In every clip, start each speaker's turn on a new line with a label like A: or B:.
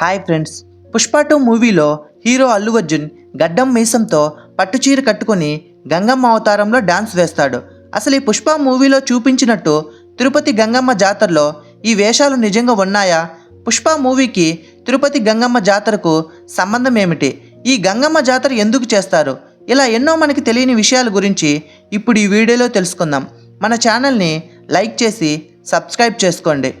A: Hi friends. Pushpa two మూవీలో hero Allu Arjun గడ్డం మీసంతో పట్టుచీర కట్టుకొని గంగమ్మ అవతారంలో డాన్స్ వేస్తాడు. అసలు ఈ పుష్ప మూవీలో చూపించినట్టు తిరుపతి గంగమ్మ జాతరలో ఈ వేషాలు నిజంగా ఉన్నాయా? పుష్ప మూవీకి తిరుపతి గంగమ్మ జాతరకు సంబంధం ఏమిటి? ఈ గంగమ్మ జాతర ఎందుకు చేస్తారు? ఇలా ఎన్నో మనకి తెలియని విషయాల గురించి ఇప్పుడు ఈ వీడియోలో తెలుసుకుందాం. మన ఛానల్ని లైక్ చేసి సబ్స్క్రైబ్ చేసుకోండి.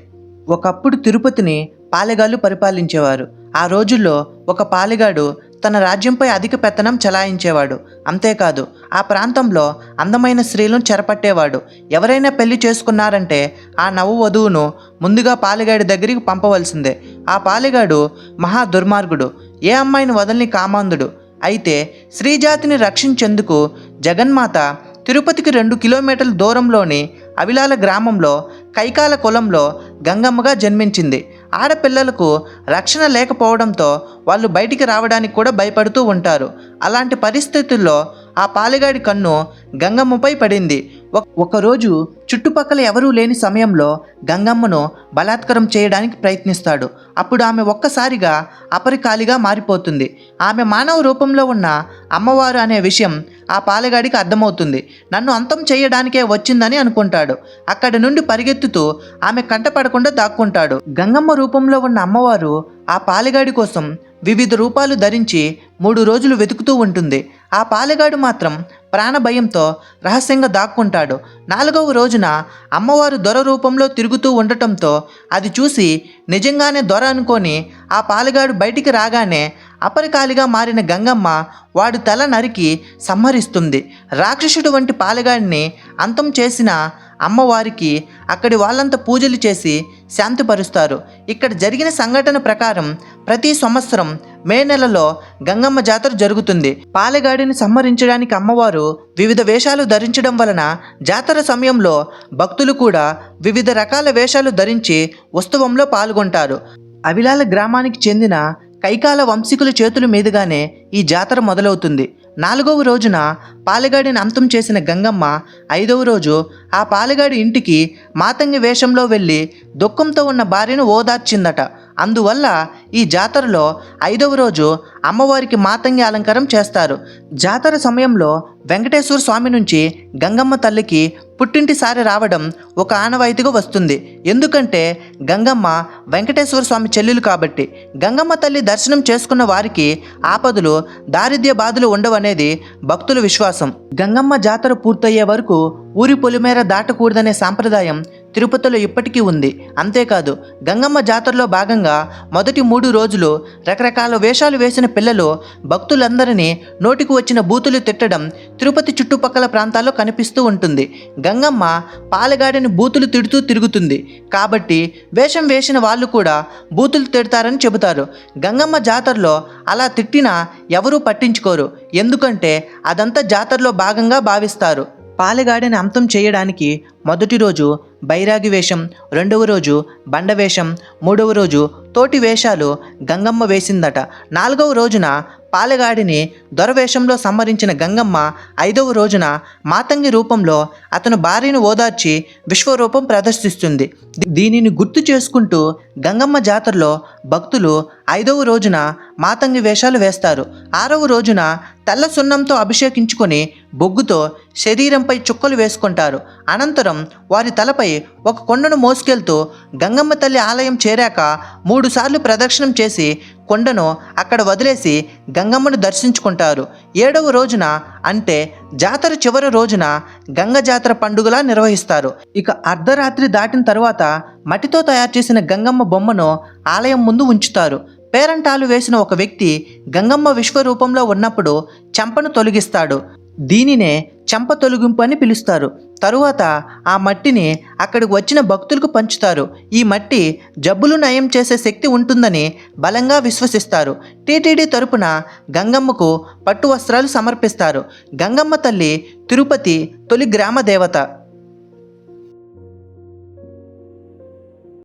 A: ఒకప్పుడు తిరుపతిని పాలెగాళ్ళు పరిపాలించేవారు. ఆ రోజుల్లో ఒక పాలెగాడు తన రాజ్యంపై అధిక పెత్తనం చలాయించేవాడు. అంతేకాదు ఆ ప్రాంతంలో అందమైన స్త్రీలను చెరపట్టేవాడు. ఎవరైనా పెళ్ళి చేసుకున్నారంటే ఆ నవ వధువును ముందుగా పాలెగాడి దగ్గరికి పంపవలసిందే. ఆ పాలెగాడు మహా దుర్మార్గుడు. ఏ అమ్మాయిని వదలని కామాంధుడు? అయితే స్త్రీజాతిని రక్షించేందుకు జగన్మాత తిరుపతికి రెండు కిలోమీటర్ల దూరంలోని అవిలాల గ్రామంలో కైకాల కులంలో గంగమ్మగా జన్మించింది. ఆడపిల్లలకు రక్షణ లేకపోవడంతో వాళ్ళు బయటికి రావడానికి కూడా భయపడుతూ ఉంటారు. అలాంటి పరిస్థితుల్లో ఆ పాలిగాడి కన్ను గంగమ్మపై పడింది. ఒకరోజు చుట్టుపక్కల ఎవరూ లేని సమయంలో గంగమ్మను బలాత్కారం చేయడానికి ప్రయత్నిస్తాడు. అప్పుడు ఆమె ఒక్కసారిగా అపరికాలిగా మారిపోతుంది. ఆమె మానవ రూపంలో ఉన్న అమ్మవారు అనే విషయం ఆ పాలగాడికి అర్థమవుతుంది. నన్ను అంతం చేయడానికే వచ్చిందని అనుకుంటాడు. అక్కడి నుండి పరిగెత్తుతూ ఆమె కంటపడకుండా దాక్కుంటాడు. గంగమ్మ రూపంలో ఉన్న అమ్మవారు ఆ పాలెగాడి కోసం వివిధ రూపాలు ధరించి మూడు రోజులు వెతుకుతూ ఉంటుంది. ఆ పాలెగాడు మాత్రం ప్రాణభయంతో రహస్యంగా దాక్కుంటాడు. నాలుగవ రోజున అమ్మవారు దొర రూపంలో తిరుగుతూ ఉండటంతో అది చూసి నిజంగానే దొర అనుకొని ఆ పాలగాడు బయటికి రాగానే అపరికాలిగా మారిన గంగమ్మ వాడు తల నరికి సంహరిస్తుంది. రాక్షసుడు వంటి పాలెగాడిని అంతం చేసిన అమ్మవారికి అక్కడి వాళ్ళంతా పూజలు చేసి శాంతిపరుస్తారు. ఇక్కడ జరిగిన సంఘటన ప్రకారం ప్రతి సంవత్సరం మే నెలలో గంగమ్మ జాతర జరుగుతుంది. పాలెగాడిని సంహరించడానికి అమ్మవారు వివిధ వేషాలు ధరించడం వలన జాతర సమయంలో భక్తులు కూడా వివిధ రకాల వేషాలు ధరించి ఉత్సవంలో పాల్గొంటారు. అవిలాల గ్రామానికి చెందిన కైకాల వంశీకుల చేతుల మీదుగానే ఈ జాతర మొదలవుతుంది. నాలుగవ రోజున పాలగాడిని అంతం చేసిన గంగమ్మ ఐదవ రోజు ఆ పాలగాడి ఇంటికి మాతంగి వేషంలో వెళ్ళి దుఃఖంతో ఉన్న భార్యను ఓదార్చిందట. అందువల్ల ఈ జాతరలో ఐదవ రోజు అమ్మవారికి మాతంగి అలంకారం చేస్తారు. జాతర సమయంలో వెంకటేశ్వర స్వామి నుంచి గంగమ్మ తల్లికి పుట్టింటి సారి రావడం ఒక ఆనవాయితీగా వస్తుంది. ఎందుకంటే గంగమ్మ వెంకటేశ్వర స్వామి చెల్లెలు కాబట్టి గంగమ్మ తల్లి దర్శనం చేసుకున్న వారికి ఆపదలు దారిద్ర్య బాధలు ఉండవనేది భక్తుల విశ్వాసం. గంగమ్మ జాతర పూర్తయ్యే వరకు ఊరి పొలిమేర దాటకూడదనే సాంప్రదాయం తిరుపతిలో ఇప్పటికీ ఉంది. అంతేకాదు గంగమ్మ జాతరలో భాగంగా మొదటి మూడు రోజులు రకరకాల వేషాలు వేసిన పిల్లలు భక్తులందరినీ నోటికి వచ్చిన బూతులు తిట్టడం తిరుపతి చుట్టుపక్కల ప్రాంతాల్లో కనిపిస్తూ ఉంటుంది. గంగమ్మ పాలగాడిని బూతులు తిడుతూ తిరుగుతుంది. కాబట్టి వేషం వేసిన వాళ్ళు కూడా బూతులు తిడతారని చెబుతారు. గంగమ్మ జాతరలో అలా తిట్టినా ఎవరూ పట్టించుకోరు. ఎందుకంటే అదంతా జాతరలో భాగంగా భావిస్తారు. పాలెగాడిని అంతం చేయడానికి మొదటి రోజు బైరాగి వేషం రెండవ రోజు బండ వేషం మూడవ రోజు తోటి వేషాలు గంగమ్మ వేసిందట. నాలుగవ రోజున పాలెగాడిని దొరవేషంలో సంహరించిన గంగమ్మ ఐదవ రోజున మాతంగి రూపంలో అతను భార్యను ఓదార్చి విశ్వరూపం ప్రదర్శిస్తుంది. దీనిని గుర్తు చేసుకుంటూ గంగమ్మ జాతరలో భక్తులు ఐదవ రోజున మాతంగి వేషాలు వేస్తారు. ఆరవ రోజున తెల్ల సున్నంతో అభిషేకించుకొని బొగ్గుతో శరీరంపై చుక్కలు వేసుకుంటారు. అనంతరం వారి తలపై ఒక కొండను మోసుకెళ్తూ గంగమ్మ తల్లి ఆలయం చేరాక మూడుసార్లు ప్రదక్షిణం చేసి కొండను అక్కడ వదిలేసి గంగమ్మను దర్శించుకుంటారు. ఏడవ రోజున అంటే జాతర చివరి రోజున గంగ జాతర పండుగలా నిర్వహిస్తారు. ఇక అర్ధరాత్రి దాటిన తర్వాత మట్టితో తయారు చేసిన గంగమ్మ బొమ్మను ఆలయం ముందు ఉంచుతారు. పేరంటాలు వేసిన ఒక వ్యక్తి గంగమ్మ విశ్వరూపంలో ఉన్నప్పుడు చెంపను తొలగిస్తాడు. దీనినే చెంప తొలగింపు అని పిలుస్తారు. తరువాత ఆ మట్టిని అక్కడికి వచ్చిన భక్తులకు పంచుతారు. ఈ మట్టి జబ్బులు నయం చేసే శక్తి ఉంటుందని బలంగా విశ్వసిస్తారు. టీటీడీ తరపున గంగమ్మకు పట్టు వస్త్రాలు సమర్పిస్తారు. గంగమ్మ తల్లి తిరుపతి తొలి గ్రామ దేవత.